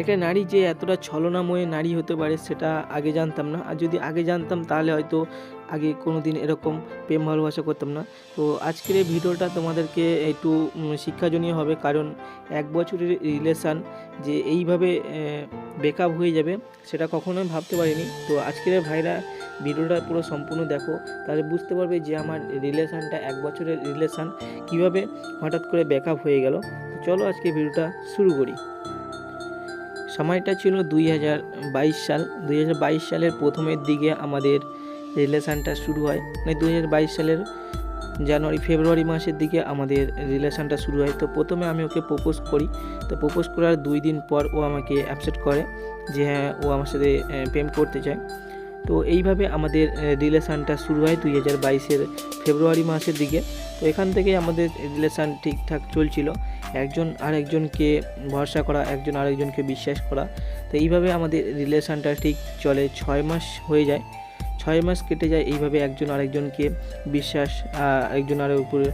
একটা নারী যে এতটা ছলনাময় নারী হতে পারে সেটা আগে জানতাম না। আর যদি আগে জানতাম, তাহলে হয়তো আগে কোনো দিন এরকম প্রেম ভালোবাসা করতাম না। তো আজকের এই ভিডিওটা তোমাদেরকে একটু শিক্ষাজনীয় হবে। কারণ এক বছরের রিলেশান যে এইভাবে বেকআপ হয়ে যাবে, সেটা কখনোই ভাবতে পারিনি। তো আজকের ভাইরা ভিডিওটা পুরো সম্পূর্ণ দেখো। তাহলে বুঝতে পারবে যে আমার রিলেশানটা এক বছরের রিলেশান কীভাবে হঠাৎ করে ব্যাকআপ হয়ে গেল। চলো আজকে ভিডিওটা শুরু করি। সময়টা ছিল দুই হাজার বাইশ সাল। দুই হাজার বাইশ সালের প্রথমের দিকে আমাদের রিলেশানটা শুরু হয়। মানে দুই হাজার বাইশ সালের জানুয়ারি, ফেব্রুয়ারি মাসের দিকে আমাদের রিলেশানটা শুরু হয়। তো প্রথমে আমি ওকে প্রপোজ করি। তো প্রপোজ করার দুই দিন পর ও আমাকে অ্যাপসেট করে যে হ্যাঁ ও আমার সাথে প্রেম করতে চায়। তো এইভাবে আমাদের রিলেশানটা শুরু হয় দুই হাজার বাইশের ফেব্রুয়ারি মাসের দিকে। তো এখান থেকে আমাদের রিলেশান ঠিকঠাক চলছিল। একজন আরেকজনকে ভরসা করা, একজন আরেকজনকে বিশ্বাস করা। তো এইভাবে আমাদের রিলেশানটা ঠিক চলে। ছয় মাস হয়ে যায়। ছয় মাস কেটে যায় এইভাবে একজন আরেকজনকে বিশ্বাস একজন আরেক উপরে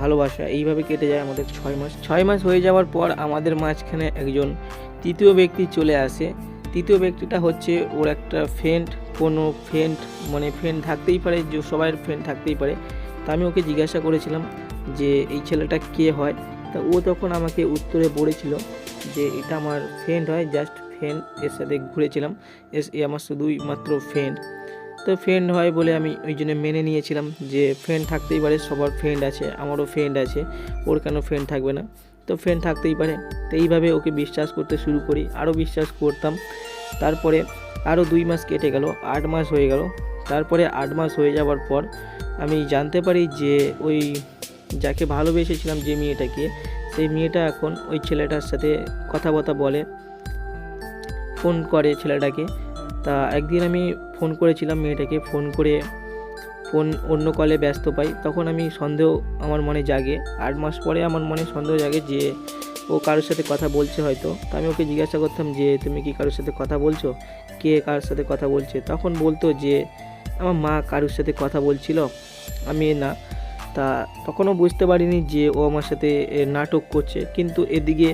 ভালোবাসা, এইভাবে কেটে যায় আমাদের ছয় মাস। ছয় মাস হয়ে যাওয়ার পর আমাদের মাঝখানে একজন তৃতীয় ব্যক্তি চলে আসে। তৃতীয় ব্যক্তিটা হচ্ছে ওর একটা ফ্রেন্ড কোনো ফ্রেন্ড মানে ফ্রেন্ড থাকতেই পারে, যে সবাই ফ্রেন্ড থাকতেই পারে। তা আমি ওকে জিজ্ঞাসা করেছিলাম যে, এই ছেলেটা কে হয়? তা ও তখন আমাকে উত্তরে বলেছিল যে, এটা আমার ফ্রেন্ড হয় জাস্ট ফ্রেন্ড এর সাথে ঘুরেছিলাম। এ আমার শুধুই মাত্র ফ্রেন্ড তো ফ্রেন্ড হয় বলে আমি ওই জন্য মেনে নিয়েছিলাম যে ফ্রেন্ড থাকতেই পারে, সবার ফ্রেন্ড আছে, আমারও ফ্রেন্ড আছে, ওর কেন ফ্রেন্ড থাকবে না? তো ফ্রেন্ড থাকতেই পারে। তো এইভাবে ওকে বিশ্বাস করতে শুরু করি, আরও বিশ্বাস করতাম। তারপরে আরও দুই মাস কেটে গেল, আট মাস হয়ে গেল। তারপরে আট মাস হয়ে যাওয়ার পর আমি জানতে পারি যে ওই যাকে ভালোবেসেছিলাম যে মেয়েটাকে, সেই মেয়েটা এখন ওই ছেলেটার সাথে কথাবার্তা বলে, ফোন করে ছেলেটাকে। তা একদিন আমি ফোন করেছিলাম মেয়েটাকে, ফোন করে ফোন অন্য কলে ব্যস্ত পাই। তখন আমি সন্দেহ আমার মনে জাগে। আট মাস পরে আমার মনে সন্দেহ জাগে যে ও কারোর সাথে কথা বলছে হয়তো। তো আমি ওকে জিজ্ঞাসা করতাম যে, তুমি কি কারোর সাথে কথা বলছো? কে কার সাথে কথা বলছে? তখন বলতো যে, আমার মা কারোর সাথে কথা বলছিল? আমি না। তা তখনও বুঝতে পারিনি যে ও আমার সাথে নাটক করছে। কিন্তু এদিকে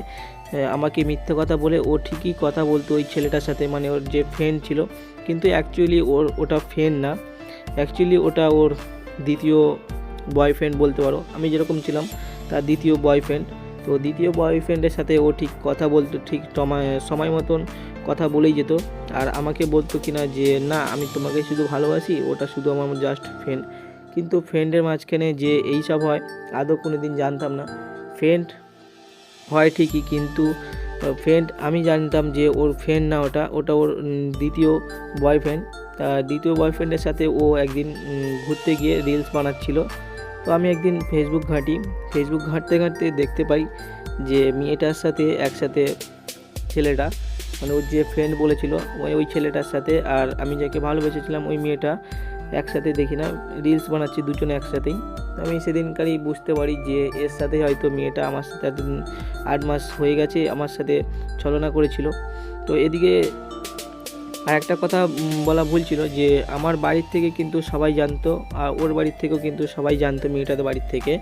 আমাকে মিথ্যে কথা বলে ও ঠিকই কথা বলতো ওই ছেলেটার সাথে মানে ওর যে ফ্রেন্ড ছিল। কিন্তু অ্যাকচুয়ালি ওর, ওটা ফ্রেন্ড না। অ্যাকচুয়ালি ওটা ওর দ্বিতীয় বয়ফ্রেন্ড বলতে পারো। আমি যেরকম ছিলাম, তার দ্বিতীয় বয়ফ্রেন্ড তো দ্বিতীয় বয়ফ্রেন্ডের সাথে ও ঠিক কথা বলতো, ঠিক সময় মতন কথা বলেই যেত। আর আমাকে বলতো কিনা যে, না, আমি তোমাকে শুধু ভালোবাসি, ওটা শুধু আমার জাস্ট ফ্রেন্ড কিন্তু ফ্রেন্ডের মাঝখানে যে এই সব হয়, আদৌ কোনো দিন জানতাম না। ফ্রেন্ড হয় ঠিকই, কিন্তু ফ্রেন্ড আমি জানতাম যে ওর ফ্রেন্ড না ওটা ওটা ওর দ্বিতীয় বয়ফ্রেন্ড তা দ্বিতীয় বয়ফ্রেন্ডের সাথে ও একদিন ঘুরতে গিয়ে রিলস বানাচ্ছিল। তো আমি একদিন ফেসবুক ঘাঁটি ফেসবুক ঘাঁটতে ঘাঁটতে দেখতে পাই যে মেয়েটার সাথে একসাথে ছেলেটা মানে ওর যে ফ্রেন্ড বলেছিল ওই ওই ছেলেটার সাথে আর আমি যাকে ভালোবেসেছিলাম ওই মেয়েটা একসাথে দেখি না রিলস বানাচ্ছি দুজনে একসাথেই। আমি সেদিনকারই বুঝতে পারি যে এর সাথে হয়তো মেয়েটা আমার সাথে এতদিন আট মাস হয়ে গেছে, আমার সাথে ছলনা করেছিল। তো এদিকে আর একটা কথা বলা ভুল ছিল যে আমার বাড়ির থেকে কিন্তু সবাই জানতো, আর ওর বাড়ির থেকেও কিন্তু সবাই জানতো মেয়েটাদের বাড়ির থেকে।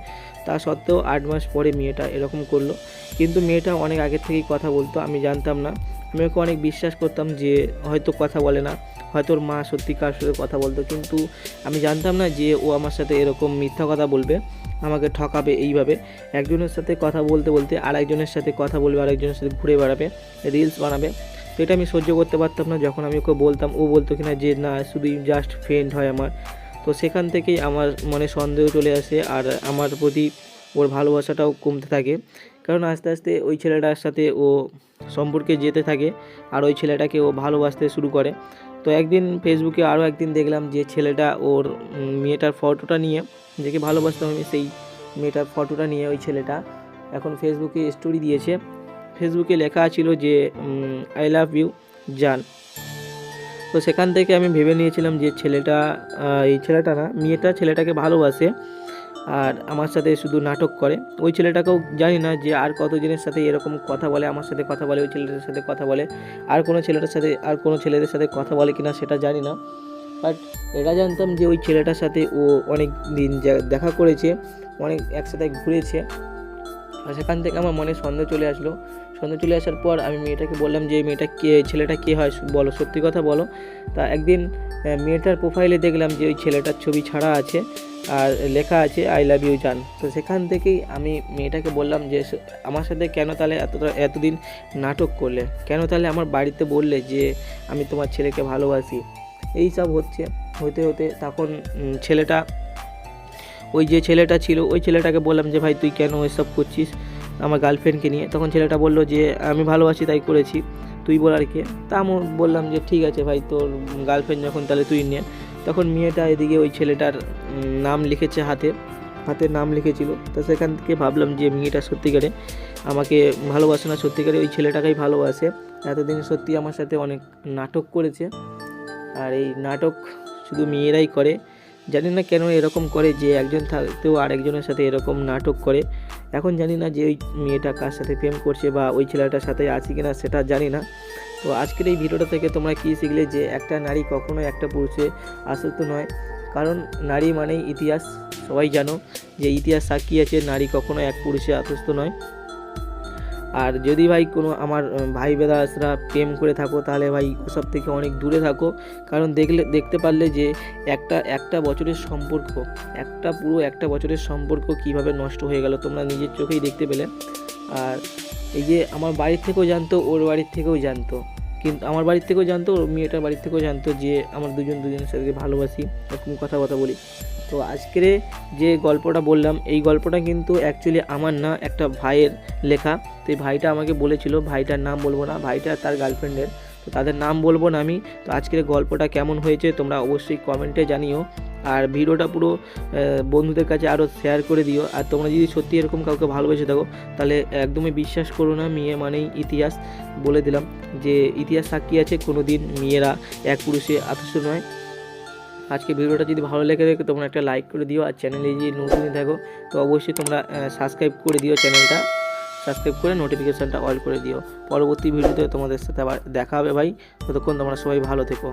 তা সত্ত্বেও আট মাস পরে মেয়েটা এরকম করল। কিন্তু মেয়েটা অনেক আগের থেকেই কথা বলতো, আমি জানতাম না। আমি ওকে অনেক বিশ্বাস করতাম যে হয়তো কথা বলে না, হয়তো ওর মা সত্যি কার সাথে কথা বলতো। কিন্তু আমি জানতাম না যে ও আমার সাথে এরকম মিথ্যা কথা বলবে, আমাকে ঠকাবে এইভাবে। একজনের সাথে কথা বলতে বলতে আরেকজনের সাথে কথা বলবে, আরেকজনের সাথে ঘুরে বেড়াবে রিলস বানাবে। তো এটা আমি সহ্য করতে পারতাম না। যখন আমি ওকে বলতাম, ও বলতো কিনা যে, না শুধুই জাস্ট ফ্রেন্ড হয় আমার। তো সেখান থেকেই আমার মনে সন্দেহ চলে আসে আর আমার প্রতি ওর ভালোবাসাটাও কমতে থাকে। কারণ আস্তে আস্তে ওই ছেলেটার সাথে ও সম্পর্কে যেতে থাকে আর ওই ছেলেটাকে ও ভালোবাসতে শুরু করে। তো একদিন ফেসবুকে আরও একদিন দেখলাম যে ছেলেটা ওর মেয়েটার ফটোটা নিয়ে যেকে ভালোবাসতাম আমি সেই মেয়েটার ফটোটা নিয়ে ওই ছেলেটা এখন ফেসবুকে স্টোরি দিয়েছে। ফেসবুকে লেখা ছিল যে আই লাভ ইউ জান। তো সেখান থেকে আমি ভেবে নিয়েছিলাম যে ছেলেটা এই ছেলেটা না, মেয়েটা ছেলেটাকে ভালোবাসে আর আমার সাথে শুধু নাটক করে। ওই ছেলেটাকেও জানি না যে আর কতজনের সাথে এরকম কথা বলে, আমার সাথে কথা বলে, ওই ছেলেটার সাথে কথা বলে, আর কোনো ছেলেটার সাথে, আর কোনো ছেলেদের সাথে কথা বলে কিনা সেটা জানি না। বাট এটা জানতাম যে ওই ছেলেটার সাথে ও অনেক দিন দেখা করেছে, অনেক একসাথে ঘুরেছে। আর সেখান থেকে আমার মনে সন্দেহ চলে আসলো সন্ধ্যা চলে আসার পর আমি মেয়েটাকে বললাম যে, মেয়েটা কে, ছেলেটা কে হয়? বলো, সত্যি কথা বলো। তা একদিন মেয়েটার প্রোফাইলে দেখলাম যে, ওই ছেলেটার ছবি ছাড়া আছে আর লেখা আছে আই লাভ ইউ জান তো সেখান থেকেই আমি মেয়েটাকে বললাম যে আমার সাথে কেন তাহলে এতটা এতদিন নাটক করলে? কেন তাহলে আমার বাড়িতে বললে যে, আমি তোমার ছেলেকে ভালোবাসি? এই সব হচ্ছে হতে হতে তখন ছেলেটা, ওই যে ছেলেটা ছিল, ওই ছেলেটাকে বললাম যে, ভাই, তুই কেন এসব করছিস? আমার গার্লফ্রেন্ডকে নিয়ে। তখন ছেলেটা বলল যে, আমি ভালোবাসি, তাই করেছি। তুই বলার কে। তা আমি বললাম যে, ঠিক আছে ভাই, তোর গার্লফ্রেন্ড যখন, তাহলে তুই নে। তখন মেয়েটা এদিকে ওই ছেলেটার নাম লিখেছে হাতে হাতে নাম লিখেছিল। তো সেখান থেকে ভাবলাম যে, মেয়েটা সত্যিকারে আমাকে ভালোবাসে না, সত্যিকারে ওই ছেলেটাকেই ভালোবাসে। এতদিন সত্যি আমার সাথে অনেক নাটক করেছে। আর এই নাটক শুধু মেয়েরাই করে। জানি না কেন এরকম করে যে, একজন থাকতেও আরেকজনের সাথে এরকম নাটক করে। এখন জানি না যে ওই মেয়েটা কার সাথে প্রেম করছে বা ওই ছেলেটার সাথে আছে কিনা সেটা জানি না। তো আজকের এই ভিডিওটা থেকে তোমরা কী শিখলে যে একটা নারী কখনোই একটা পুরুষে আসক্ত নয়? কারণ নারী মানেই ইতিহাস। সবাই জানো যে ইতিহাস সাক্ষী আছে, নারী কখনো এক পুরুষে আসস্ত নয়। আর যদি ভাই কোনো আমার ভাই বেদাসরা প্রেম করে থাকো, তাহলে ভাই ওসব থেকে অনেক দূরে থাকো। কারণ দেখলে, দেখতে পারলে যে একটা একটা বছরের সম্পর্ক, একটা পুরো একটা বছরের সম্পর্ক কীভাবে নষ্ট হয়ে গেল তোমরা নিজের চোখেই দেখতে পেলে। আর এই যে আমার বাড়ির থেকেও জানতো, ওর বাড়ির থেকেও জানতো। কিন্তু আমার বাড়ির থেকেও জানতো, ওর মেয়েটার বাড়ির থেকেও জানতো যে, আমার দুজন দুজনের সাথে ভালোবাসি, এরকম কথা বলি। তো আজকের যে গল্পটা বললাম, এই গল্পটা কিন্তু অ্যাকচুয়ালি আমার না, একটা ভাইয়ের লেখা। তো এই ভাইটা আমাকে বলেছিল, ভাইটার নাম বলব না, ভাইটা তার গার্লফ্রেন্ডের তো তাদের নাম বলব না আমি। তো আজকের গল্পটা কেমন হয়েছে তোমরা অবশ্যই কমেন্টে জানিও। আর ভিডিওটা পুরো বন্ধুদের কাছে আরও শেয়ার করে দিও। আর তোমরা যদি সত্যি এরকম কাউকে ভালোবেসে থাকো, তাহলে একদমই বিশ্বাস করো না, মেয়ে মানেই ইতিহাস। বলে দিলাম যে, ইতিহাস সাক্ষী আছে কোনো দিন মেয়েরা এক পুরুষে আদর্শ নয়। আজকে ভিডিওটা যদি ভালো লেগে থাকে, তোমরা একটা লাইক করে দিও, আর চ্যানেলে যদি নতুন থাকো, তো অবশ্যই তোমরা সাবস্ক্রাইব করে দিও চ্যানেলটা সাবস্ক্রাইব করে নোটিফিকেশানটা অল করে দিও। পরবর্তী ভিডিওতে তোমাদের সাথে আবার দেখা হবে ভাই। ততক্ষণ তোমরা সবাই ভালো থেকো।